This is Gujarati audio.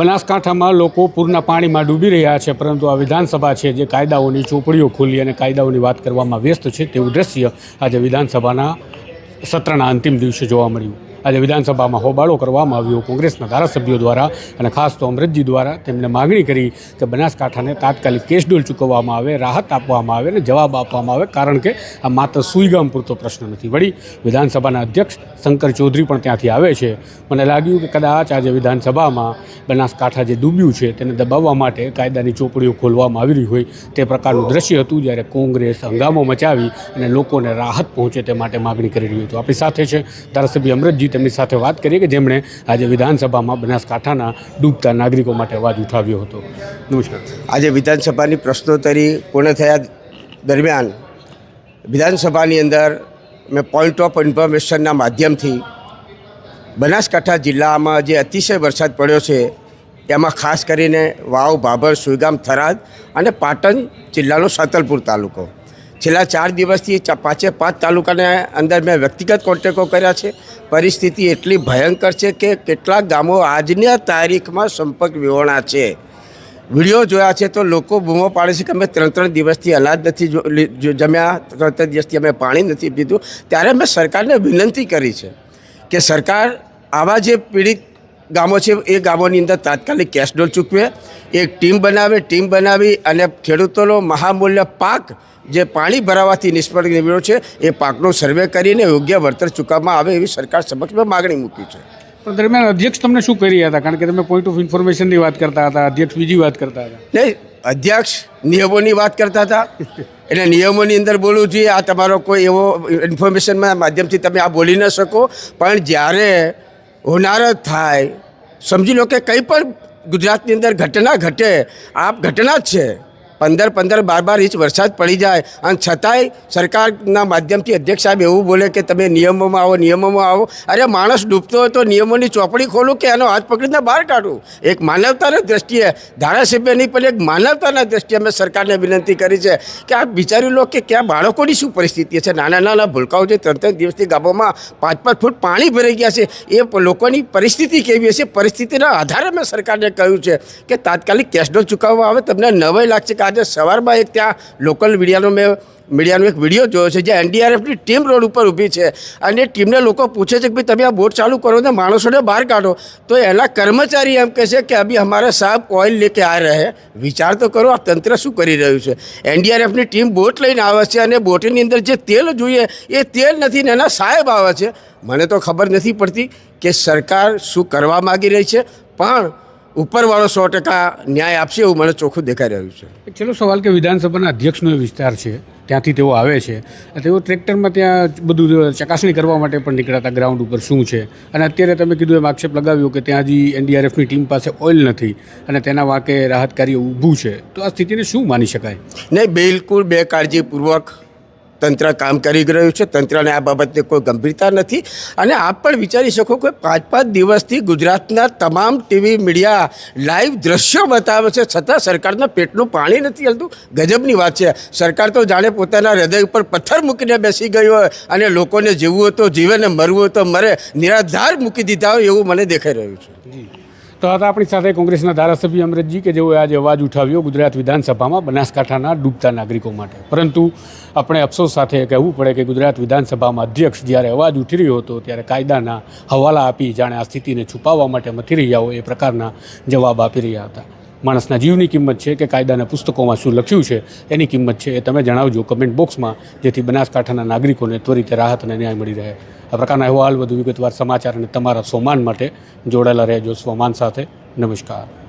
બનાસકાંઠામાં લોકો પૂરના પાણીમાં ડૂબી રહ્યા છે, પરંતુ આ વિધાનસભા છે, જે કાયદાઓની ચોપડીઓ ખોલી અને કાયદાઓની વાત કરવામાં વ્યસ્ત છે, તેવું દ્રશ્ય આજે વિધાનસભાના સત્રના અંતિમ દિવસે જોવા મળ્યું. આજે વિધાનસભામાં હોબાળો કરવામાં આવ્યો કોંગ્રેસના ધારાસભ્યો દ્વારા અને ખાસ તો અમૃતજી દ્વારા તેમણે માગણી કરી કે બનાસકાંઠાને તાત્કાલિક કેશડોલ ચૂકવવામાં આવે, રાહત આપવામાં આવે અને જવાબ આપવામાં આવે કારણ કે આ માત્ર સુઈગામ પૂરતો પ્રશ્ન નથી. વળી વિધાનસભાના અધ્યક્ષ શંકર ચૌધરી પણ ત્યાંથી આવે છે. મને લાગ્યું કે કદાચ આજે વિધાનસભામાં બનાસકાંઠા જે ડૂબ્યું છે તેને દબાવવા માટે કાયદાની ચોપડીઓ ખોલવામાં આવી રહી હોય તે પ્રકારનું દ્રશ્ય હતું જ્યારે કોંગ્રેસ હંગામો મચાવી અને લોકોને રાહત પહોંચે તે માટે માગણી કરી રહ્યું હતું. આપણી સાથે છે ધારાસભ્ય અમરતજી તેમની સાથે વાત કરીએ કે જેમણે આજે વિધાનસભામાં બનાસકાંઠાના ડૂબતા નાગરિકો માટે અવાજ ઉઠાવ્યો હતો. નમસ્કાર. આજે વિધાનસભાની પ્રશ્નોત્તરી પૂર્ણ થયા દરમિયાન વિધાનસભાની અંદર મેં પોઈન્ટ ઓફ ઇન્ફોર્મેશનના માધ્યમથી બનાસકાંઠા જિલ્લામાં જે અતિશય વરસાદ પડ્યો છે, તેમાં ખાસ કરીને વાવ ભાભર સુઈગામ, થરાદ અને પાટણ જિલ્લાનો સાતલપુર તાલુકો. છેલ્લા ચાર દિવસથી પાંચે પાંચ તાલુકાને અંદર મેં વ્યક્તિગત કોન્ટેકો કર્યા છે. પરિસ્થિતિ એટલી ભયંકર છે કે કેટલાક ગામો આજની તારીખમાં સંપર્ક વિહોણા છે. વીડિયો જોયા છે તો લોકો બૂમો પાડે છે કે અમે ત્રણ ત્રણ દિવસથી અનાજ નથી જમ્યા, ત્રણ ત્રણ દિવસથી અમે પાણી નથી પીધું. ત્યારે મેં સરકારને વિનંતી કરી છે કે સરકાર આવા જે પીડિત ગામો છે એ ગામોની અંદર તાત્કાલિક કેશડોલ ચૂકવે. એક ટીમ બનાવે ટીમ બનાવી અને ખેડૂતોનો મહામૂલ્ય પાક જે પાણી ભરાવાથી નિષ્ફળ નીવડ્યો છે એ પાકનો સર્વે કરીને યોગ્ય વળતર ચૂકવવામાં આવે એવી સરકાર સમક્ષ મેં માગણી મૂકી છે. પણ દરમિયાન અધ્યક્ષ તમને શું કરી રહ્યા હતા? કારણ કે તમે પોઈન્ટ ઓફ ઇન્ફોર્મેશનની વાત કરતા હતા અધ્યક્ષ બીજી વાત કરતા હતા. નહીં અધ્યક્ષ નિયમોની વાત કરતા હતા. એટલે નિયમોની અંદર બોલવું જોઈએ આ તમારો કોઈ એવો ઇન્ફોર્મેશનના માધ્યમથી તમે આ બોલી ન શકો. પણ જ્યારે હોનારત થાય. સમજી લો કે કંઈ પણ ગુજરાતની અંદર ઘટના ઘટે આ ઘટના જ છે. પંદર પંદર બાર બાર ઇંચ વરસાદ પડી જાય. અને છતાંય સરકારના માધ્યમથી અધ્યક્ષ સાહેબ એવું બોલે કે તમે નિયમોમાં આવો નિયમોમાં આવો. અરે માણસ ડૂબતો હોય તો નિયમોની ચોપડી ખોલું કે એનો હાથ પકડીને બહાર કાઢું? એક માનવતાના દ્રષ્ટિએ, ધારાસભ્ય નહીં, પણ એક માનવતાના દ્રષ્ટિએ અમે સરકારને વિનંતી કરી છે કે આ બિચારી લો કે ક્યાં બાળકોની શું પરિસ્થિતિ છે? નાના નાના ભૂલકાઓ જે ત્રણ ત્રણ દિવસથી ગામોમાં પાંચ પાંચ ફૂટ પાણી ભરાઈ ગયા છે. એ લોકોની પરિસ્થિતિ કેવી હશે? પરિસ્થિતિના આધારે મેં સરકારને કહ્યું છે કે તાત્કાલિક કેશડોલ ચૂકવવા આવે. તમને નવાઈ લાગશે કે આજે સવારમાં એક ત્યાં લોકલ મીડિયાનો મેં મીડિયાનો એક વીડિયો જોયો છે જે એનડીઆરએફની ટીમ રોડ ઉપર ઊભી છે. અને ટીમને લોકો પૂછે છે કે ભાઈ, તમે આ બોટ ચાલુ કરો ને માણસોને બહાર કાઢો. તો એના કર્મચારી એમ કહે છે કે, અભી હમારા સાહેબ ઓઇલ લેકે આ રહે વિચાર તો કરો, આ તંત્ર શું કરી રહ્યું છે? એનડીઆરએફની ટીમ બોટ લઈને આવે છે અને બોટની અંદર જે તેલ જોઈએ, એ તેલ નથી ને એના સાહેબ આવે છે. મને તો ખબર નથી પડતી કે સરકાર શું કરવા માગી રહી છે, પણ ઉપરવાળો સો ટકા ન્યાય આપશે એવું મને ચોખ્ખું દેખાઈ રહ્યું છે. છેલ્લો સવાલ કે વિધાનસભાના અધ્યક્ષનો વિસ્તાર છે ત્યાંથી તેઓ આવે છે તેઓ ટ્રેક્ટરમાં ત્યાં બધું ચકાસણી કરવા માટે પણ નીકળ્યા હતા ગ્રાઉન્ડ ઉપર શું છે? અને અત્યારે તમે કીધું એમ આક્ષેપ લગાવ્યો કે ત્યાં હજી એનડીઆરએફની ટીમ પાસે ઓઇલ નથી અને તેના વાંકે રાહત કાર્ય ઊભું છે. તો આ સ્થિતિને શું માની શકાય? નહીં બિલકુલ બેકાળજીપૂર્વક તંત્ર કામ કરી રહ્યું છે. તંત્રને આ બાબતની કોઈ ગંભીરતા નથી. અને આપ પણ વિચારી શકો કે પાંચ પાંચ દિવસથી ગુજરાતના તમામ ટીવી મીડિયા લાઈવ દ્રશ્યો બતાવે છે. છતાં સરકારના પેટનું પાણી નથી હલતું. ગજબની વાત છે. સરકાર તો જાણે પોતાના હૃદય ઉપર પથ્થર મૂકીને બેસી ગયો હોય અને લોકોને જીવવું તો જીવે ને મરવું તો મરે. નિરાધાર મૂકી દીધા હોય એવું મને દેખાઈ રહ્યું છે. તો હતા આપણી સાથે કોંગ્રેસના ધારાસભ્ય અમરતજી કે જેઓએ આજે અવાજ ઉઠાવ્યો ગુજરાત વિધાનસભામાં બનાસકાંઠાના ડૂબતા નાગરિકો માટે. પરંતુ આપણે અફસોસ સાથે કહેવું પડે કે ગુજરાત વિધાનસભામાં અધ્યક્ષ જ્યારે અવાજ ઉઠી રહ્યો હતો ત્યારે કાયદાના હવાલા આપી જાણે આ સ્થિતિને છુપાવવા માટે મથી રહ્યા હોય એ પ્રકારના જવાબ આપી રહ્યા હતા. માણસના જીવની કિંમત છે કે કાયદાના પુસ્તકોમાં શું લખ્યું છે, એની કિંમત છે એ તમે જણાવજો કમેન્ટ બોક્સમાં, જેથી બનાસકાંઠાના નાગરિકોને ત્વરિત રાહત અને ન્યાય મળી રહે. આ પ્રકારના અહેવાલ વધુ વિગતવાર સમાચાર અને તમારા સોમાન માટે જોડાયેલા રહેજો સોમાન સાથે. નમસ્કાર.